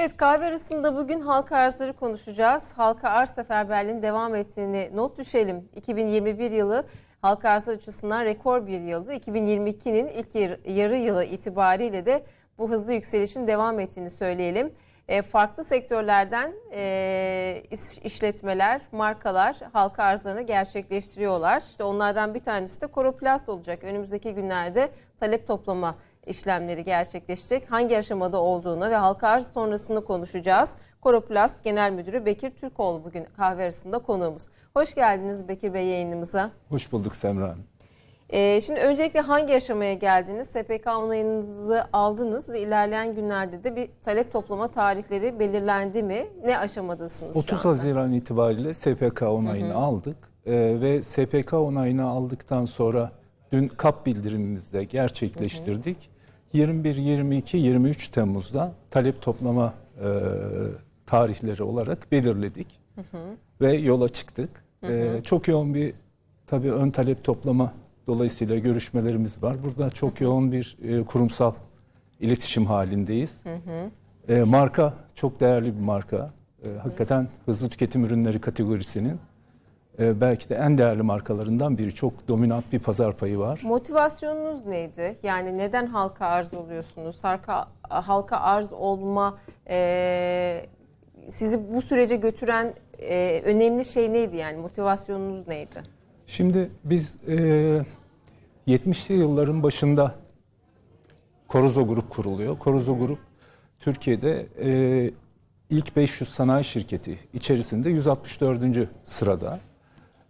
Evet kahve arasında bugün halka arzları konuşacağız. Halka arz seferberliğinin devam ettiğini not düşelim. 2021 yılı halka arzlar açısından rekor bir yıldı. 2022'nin ilk yar- yarı yılı itibariyle de bu hızlı yükselişin devam ettiğini söyleyelim. E, farklı sektörlerden e, iş- işletmeler, markalar halka arzlarını gerçekleştiriyorlar. İşte onlardan bir tanesi de Koroplast olacak. Önümüzdeki günlerde talep toplama işlemleri gerçekleşecek. Hangi aşamada olduğunu ve halka arz sonrasını konuşacağız. Koroplast Genel Müdürü Bekir Türkoğlu bugün kahve arasında konuğumuz. Hoş geldiniz Bekir Bey yayınımıza. Hoş bulduk Semra Hanım. Ee, şimdi öncelikle hangi aşamaya geldiniz? SPK onayınızı aldınız ve ilerleyen günlerde de bir talep toplama tarihleri belirlendi mi? Ne aşamadasınız şu 30 anda? Haziran itibariyle SPK onayını aldık Ee, ve SPK onayını aldıktan sonra dün kap bildirimimizi de gerçekleştirdik. 21, 22, 23 Temmuz'da talep toplama e, tarihleri olarak belirledik ve yola çıktık. Ee, çok yoğun bir tabii ön talep toplama dolayısıyla görüşmelerimiz var. Burada çok yoğun bir e, kurumsal iletişim halindeyiz. E, marka çok değerli bir marka. E, hakikaten hızlı tüketim ürünleri kategorisinin e, belki de en değerli markalarından biri. Çok dominant bir pazar payı var. Motivasyonunuz neydi? Yani neden halka arz oluyorsunuz? Halka, halka arz olma e, sizi bu sürece götüren e, önemli şey neydi yani motivasyonunuz neydi? Şimdi biz e, 70'li yılların başında Korozo Grup kuruluyor. Korozo Grup Türkiye'de e, ilk 500 sanayi şirketi içerisinde 164. sırada.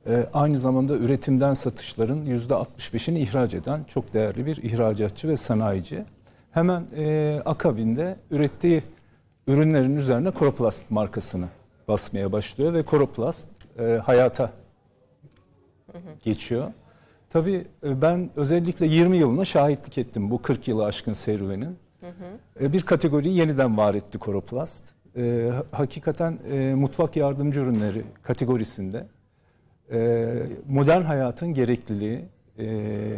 E, aynı zamanda üretimden satışların %65'ini ihraç eden çok değerli bir ihracatçı ve sanayici. Hemen e, akabinde ürettiği ürünlerin üzerine Koroplast markasını basmaya başlıyor ve Koroplast e, hayata geçiyor. Tabii e, ben özellikle 20 yılına şahitlik ettim bu 40 yılı aşkın serüvenin. Bir kategoriyi yeniden var etti Koroplast. E, Hakikaten e, mutfak yardımcı ürünleri kategorisinde modern hayatın gerekliliği, e,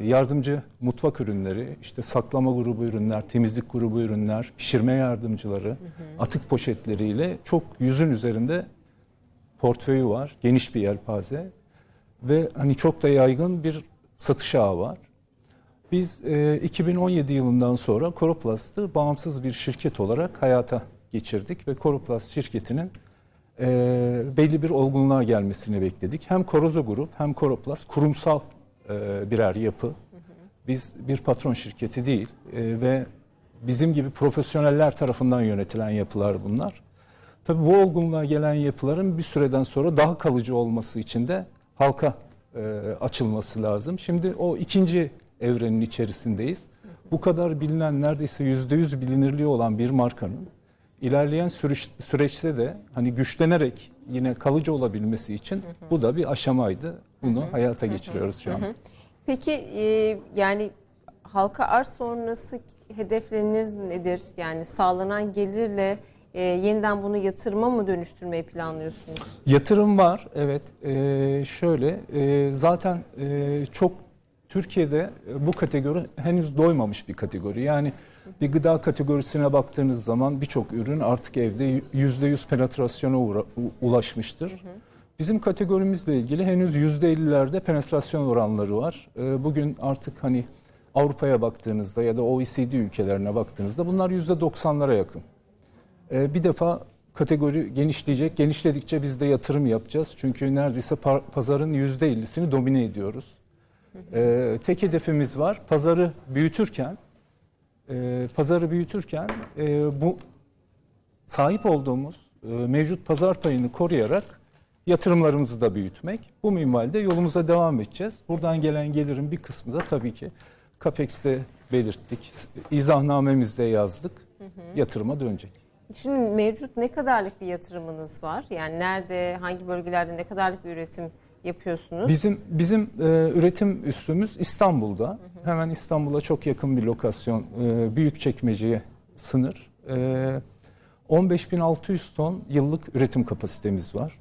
yardımcı mutfak ürünleri, işte saklama grubu ürünler, temizlik grubu ürünler, pişirme yardımcıları, atık poşetleriyle çok yüzün üzerinde portföyü var, geniş bir yelpaze ve hani çok da yaygın bir satış ağı var. Biz e, 2017 yılından sonra Koroplast'ı bağımsız bir şirket olarak hayata geçirdik ve Koroplast şirketinin e, belli bir olgunluğa gelmesini bekledik. Hem Korozo Grup hem Koroplast kurumsal e, birer yapı. Biz bir patron şirketi değil e, ve bizim gibi profesyoneller tarafından yönetilen yapılar bunlar. Tabii bu olgunluğa gelen yapıların bir süreden sonra daha kalıcı olması için de halka e, açılması lazım. Şimdi o ikinci evrenin içerisindeyiz. Bu kadar bilinen neredeyse yüzde yüz bilinirliği olan bir markanın ilerleyen süreç, süreçte de hani güçlenerek yine kalıcı olabilmesi için bu da bir aşamaydı. Bunu hayata geçiriyoruz şu an. Peki e, yani halka arz sonrası hedefleriniz nedir? Yani sağlanan gelirle e, yeniden bunu yatırıma mı dönüştürmeyi planlıyorsunuz? Yatırım var, evet. Ee, şöyle, e, zaten e, çok Türkiye'de e, bu kategori henüz doymamış bir kategori. Yani bir gıda kategorisine baktığınız zaman birçok ürün artık evde %100 penetrasyona uğra- u- ulaşmıştır. Bizim kategorimizle ilgili henüz %50'lerde penetrasyon oranları var. Ee, bugün artık hani Avrupa'ya baktığınızda ya da OECD ülkelerine baktığınızda bunlar %90'lara yakın. Ee, bir defa kategori genişleyecek. Genişledikçe biz de yatırım yapacağız. Çünkü neredeyse pazarın %50'sini domine ediyoruz. Ee, tek hedefimiz var. Pazarı büyütürken e, pazarı büyütürken e, bu sahip olduğumuz e, mevcut pazar payını koruyarak yatırımlarımızı da büyütmek. Bu minvalde yolumuza devam edeceğiz. Buradan gelen gelirin bir kısmı da tabii ki CAPEX'te belirttik. İzahnamemizde yazdık. Yatırıma dönecek. Şimdi mevcut ne kadarlık bir yatırımınız var? Yani nerede, hangi bölgelerde ne kadarlık bir üretim yapıyorsunuz? Bizim bizim e, üretim üssümüz İstanbul'da. Hemen İstanbul'a çok yakın bir lokasyon. E, Büyükçekmece'ye sınır. E, 15.600 ton yıllık üretim kapasitemiz var.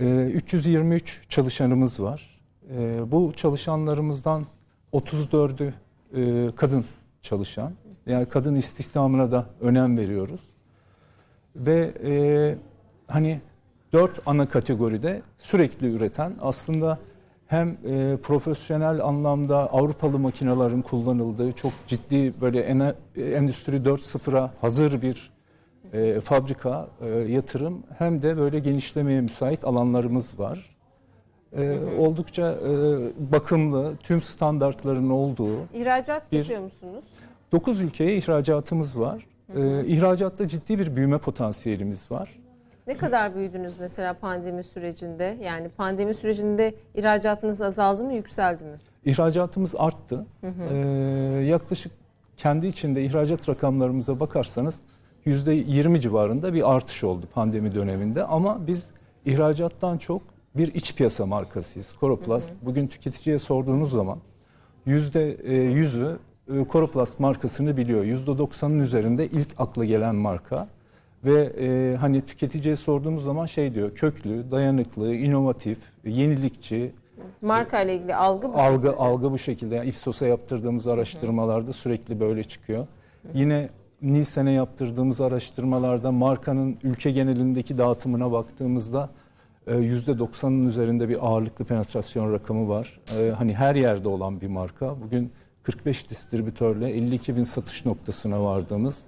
E, 323 çalışanımız var. E, bu çalışanlarımızdan 34'ü e, kadın çalışan. Yani kadın istihdamına da önem veriyoruz. ve e, hani dört ana kategoride sürekli üreten aslında hem e, profesyonel anlamda Avrupalı makinelerin kullanıldığı çok ciddi böyle ene- endüstri 4.0'a hazır bir e, fabrika e, yatırım hem de böyle genişlemeye müsait alanlarımız var. E, Oldukça e, bakımlı, tüm standartların olduğu İhracat Bir- yapıyor musunuz? 9 ülkeye ihracatımız var. E, ihracatta ciddi bir büyüme potansiyelimiz var. Ne kadar büyüdünüz mesela pandemi sürecinde? Yani pandemi sürecinde ihracatınız azaldı mı, yükseldi mi? İhracatımız arttı. E, yaklaşık kendi içinde ihracat rakamlarımıza bakarsanız %20 civarında bir artış oldu pandemi döneminde. Ama biz ihracattan çok bir iç piyasa markasıyız. Coroplast. Bugün tüketiciye sorduğunuz zaman %100'ü e, Coroplast markasını biliyor. %90'ın üzerinde ilk akla gelen marka. Ve e, hani tüketiciye sorduğumuz zaman şey diyor, köklü, dayanıklı, inovatif, yenilikçi, Marka ile ilgili algı bu. algı şekilde. algı bu şekilde. Yani Ipsos'a yaptırdığımız araştırmalarda sürekli böyle çıkıyor. Yine Nielsen'e yaptırdığımız araştırmalarda markanın ülke genelindeki dağıtımına baktığımızda e, %90'ın üzerinde bir ağırlıklı penetrasyon rakamı var. E, Hani her yerde olan bir marka. Bugün 45 distribütörle 52 bin satış noktasına vardığımız,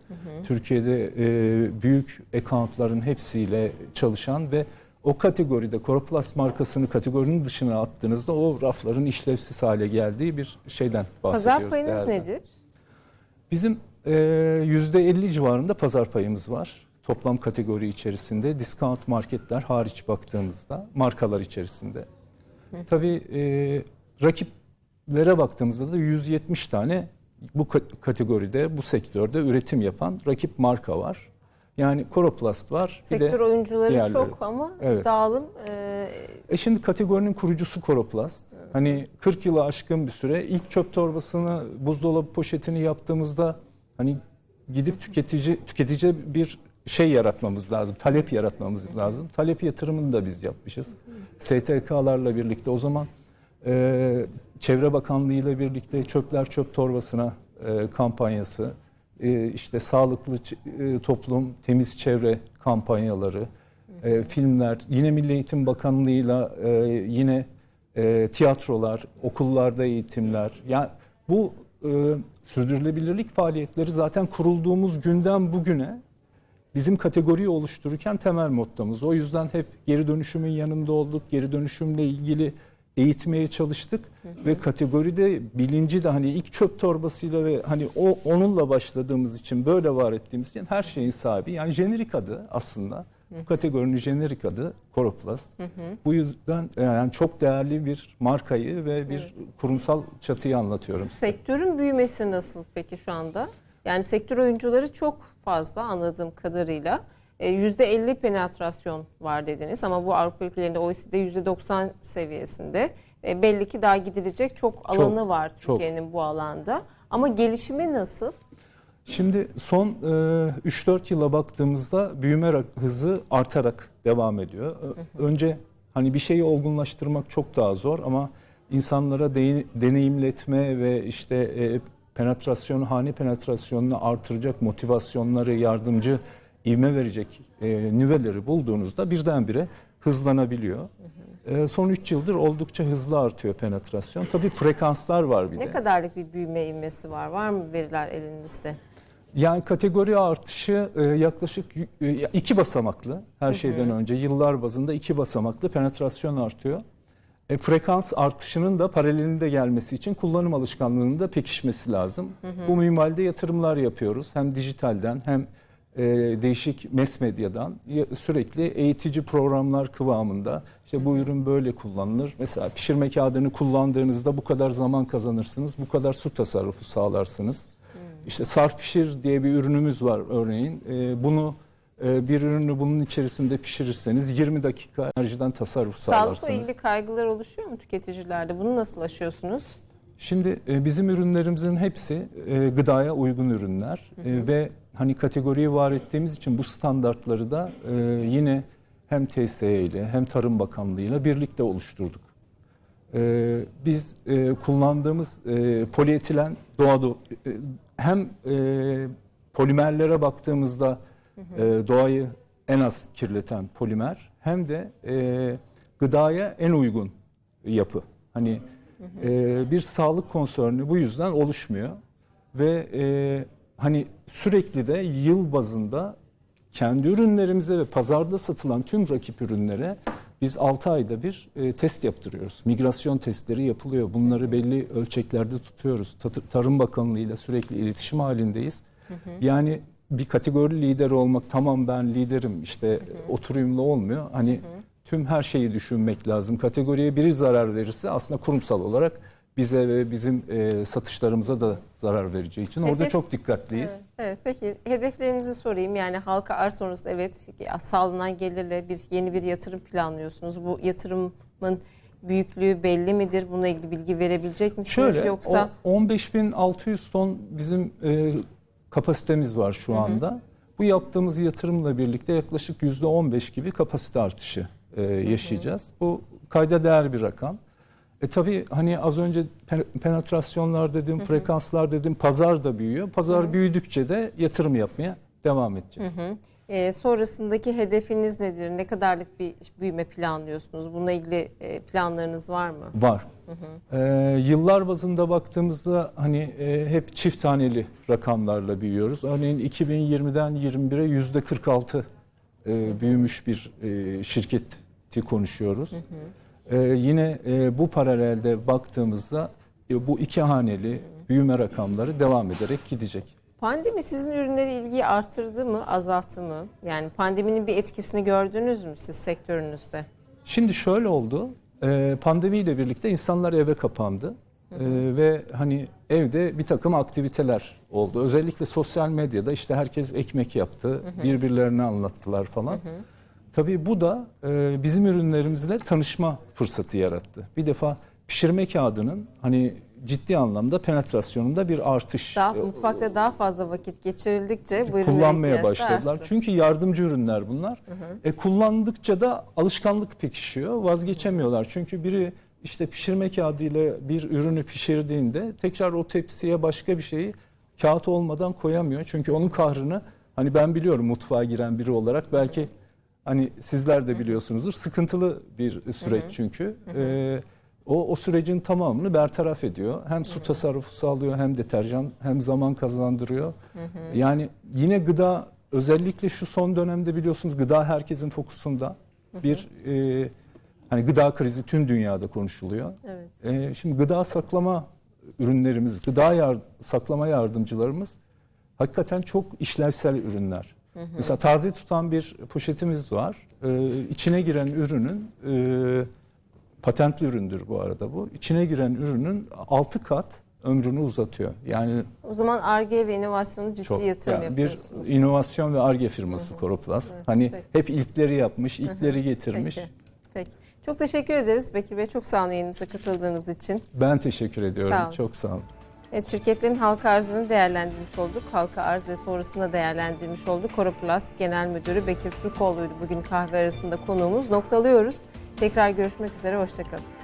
Türkiye'de e, büyük accountların hepsiyle çalışan ve o kategoride Coroplast markasını kategorinin dışına attığınızda o rafların işlevsiz hale geldiği bir şeyden bahsediyoruz. Pazar payınız değerden. nedir? Bizim e, %50 civarında pazar payımız var. Toplam kategori içerisinde discount marketler hariç baktığımızda markalar içerisinde. Tabii e, rakiplere baktığımızda da 170 tane bu ka- kategoride bu sektörde üretim yapan rakip marka var. Yani Coroplast var. bir de- Sektör oyuncuları diğerleri. çok ama Evet. dağılım e, E şimdi kategorinin kurucusu Coroplast. Hani 40 yılı aşkın bir süre ilk çöp torbasını, buzdolabı poşetini yaptığımızda hani gidip tüketici tüketici bir şey yaratmamız lazım, talep yaratmamız lazım. Talep yatırımını da biz yapmışız. STK'larla birlikte o zaman e, Çevre Bakanlığı ile birlikte çöpler çöp torbasına e, kampanyası, e, işte sağlıklı e, toplum, temiz çevre kampanyaları, filmler, yine Milli Eğitim Bakanlığı'yla e, yine tiyatrolar, okullarda eğitimler. Yani bu sürdürülebilirlik faaliyetleri zaten kurulduğumuz günden bugüne bizim kategoriyi oluştururken temel mottomuz. O yüzden hep geri dönüşümün yanında olduk. Geri dönüşümle ilgili eğitmeye çalıştık ve kategoride bilinci de hani ilk çöp torbasıyla ve hani o onunla başladığımız için böyle var ettiğimiz için her şeyin sahibi yani jenerik adı aslında. Bu kategorinin jenerik adı Coroplast. Bu yüzden e, yani çok değerli bir markayı ve bir kurumsal çatıyı anlatıyorum. size. sektörün büyümesi nasıl peki şu anda? Yani sektör oyuncuları çok fazla anladığım kadarıyla. E, %50 penetrasyon var dediniz ama bu Avrupa ülkelerinde OECD %90 seviyesinde. E, belli ki daha gidilecek çok alanı var çok. Türkiye'nin bu alanda. Ama gelişimi nasıl? Şimdi son e, 3-4 yıla baktığımızda büyüme hızı artarak devam ediyor. Önce hani bir şeyi olgunlaştırmak çok daha zor ama insanlara de- deneyimletme ve işte e, penetrasyonu, hane penetrasyonunu artıracak motivasyonları yardımcı ivme verecek e, nüveleri bulduğunuzda birdenbire hızlanabiliyor. E, son 3 yıldır oldukça hızlı artıyor penetrasyon. Tabii frekanslar var bir de. Ne kadarlık bir büyüme ivmesi var? Var mı veriler elinizde? Yani kategori artışı e, yaklaşık e, iki basamaklı her şeyden önce yıllar bazında iki basamaklı penetrasyon artıyor. E, frekans artışının da paralelinde gelmesi için kullanım alışkanlığının da pekişmesi lazım. Bu minvalde yatırımlar yapıyoruz. Hem dijitalden hem e, değişik mes medyadan ya- sürekli eğitici programlar kıvamında. İşte bu ürün böyle kullanılır. Mesela pişirme kağıdını kullandığınızda bu kadar zaman kazanırsınız, bu kadar su tasarrufu sağlarsınız. İşte sarp pişir diye bir ürünümüz var örneğin. Ee, bunu e, bir ürünü bunun içerisinde pişirirseniz 20 dakika enerjiden tasarruf Sağlıkla sağlarsınız. ilgili kaygılar oluşuyor mu tüketicilerde? Bunu nasıl aşıyorsunuz? Şimdi e, bizim ürünlerimizin hepsi e, gıdaya uygun ürünler E, ve hani kategoriyi var ettiğimiz için bu standartları da e, yine hem TSE ile hem Tarım Bakanlığı ile birlikte oluşturduk. E, Biz e, kullandığımız e, polietilen doğada e, hem e, polimerlere baktığımızda e, doğayı en az kirleten polimer hem de e, gıdaya en uygun yapı. Hani e, bir sağlık konserni bu yüzden oluşmuyor ve e, hani sürekli de yıl bazında kendi ürünlerimize ve pazarda satılan tüm rakip ürünlere biz 6 ayda bir e, test yaptırıyoruz. Migrasyon testleri yapılıyor. Bunları belli ölçeklerde tutuyoruz. Ta- Tarım Bakanlığı ile sürekli iletişim halindeyiz. Yani bir kategori lideri olmak tamam ben liderim işte oturuyumlu olmuyor. Hani tüm her şeyi düşünmek lazım. Kategoriye biri zarar verirse aslında kurumsal olarak bize ve bizim e, satışlarımıza da zarar vereceği için orada Hedef- çok dikkatliyiz. Evet, evet, peki hedeflerinizi sorayım. Yani halka arz sonrası evet sağlanan gelirle bir yeni bir yatırım planlıyorsunuz. Bu yatırımın büyüklüğü belli midir? Bununla ilgili bilgi verebilecek misiniz? Şöyle Yoksa o 15.600 ton bizim e, kapasitemiz var şu anda. Bu yaptığımız yatırımla birlikte yaklaşık %15 gibi kapasite artışı e, yaşayacağız. Bu kayda değer bir rakam. E tabii hani az önce pe- penetrasyonlar dedim, frekanslar dedim, pazar da büyüyor. Pazar büyüdükçe de yatırım yapmaya devam edeceğiz. e, sonrasındaki hedefiniz nedir? Ne kadarlık bir büyüme planlıyorsunuz? Bununla ilgili e, planlarınız var mı? Var. Ee, yıllar bazında baktığımızda hani e, hep çift taneli rakamlarla büyüyoruz. Örneğin 2020'den 21'e yüzde 46 e, büyümüş bir e, şirketi konuşuyoruz. Ee, yine e, bu paralelde baktığımızda e, bu iki haneli büyüme rakamları devam ederek gidecek. Pandemi sizin ürünlere ilgiyi artırdı mı, azalttı mı? Yani pandeminin bir etkisini gördünüz mü siz sektörünüzde? Şimdi şöyle oldu. e, Pandemiyle birlikte insanlar eve kapandı. E, ve hani evde bir takım aktiviteler oldu. Özellikle sosyal medyada işte herkes ekmek yaptı, birbirlerine anlattılar falan. Tabii bu da e, bizim ürünlerimizle tanışma fırsatı yarattı. Bir defa pişirme kağıdının hani ciddi anlamda penetrasyonunda bir artış Daha e, mutfakta daha fazla vakit geçirildikçe bu kullanmaya başladılar. arttı. Çünkü yardımcı ürünler bunlar. E kullandıkça da alışkanlık pekişiyor. Vazgeçemiyorlar. Çünkü biri işte pişirme kağıdıyla bir ürünü pişirdiğinde tekrar o tepsiye başka bir şeyi kağıt olmadan koyamıyor. Çünkü onun kahrını hani ben biliyorum mutfağa giren biri olarak belki hani sizler de biliyorsunuzdur. Sıkıntılı bir süreç çünkü. E, o, o sürecin tamamını bertaraf ediyor. Hem su tasarrufu sağlıyor hem deterjan hem zaman kazandırıyor. Yani yine gıda özellikle şu son dönemde biliyorsunuz gıda herkesin fokusunda. Bir e, hani gıda krizi tüm dünyada konuşuluyor. Evet. E, şimdi gıda saklama ürünlerimiz, gıda yar- saklama yardımcılarımız hakikaten çok işlevsel ürünler. Mesela taze tutan bir poşetimiz var. E, içine giren ürünün e, patentli üründür bu arada bu. İçine giren ürünün 6 kat ömrünü uzatıyor. Yani O zaman Ar-Ge ve inovasyonu ciddi çok yatırım yani bir yapıyorsunuz. inovasyon ve arge firması Koroplast. Hani peki. hep ilkleri yapmış, ilkleri getirmiş. Peki. Peki. Çok teşekkür ederiz Bekir Bey. Çok sağ olun yayınımıza katıldığınız için. Ben teşekkür ediyorum. Sağ olun. Çok sağ olun. Evet şirketlerin halka arzını değerlendirmiş olduk. Halka arz ve sonrasında değerlendirmiş olduk. Koroplast Genel Müdürü Bekir Türkoğlu'ydu bugün kahve arasında konuğumuz. Noktalıyoruz. Tekrar görüşmek üzere. Hoşçakalın.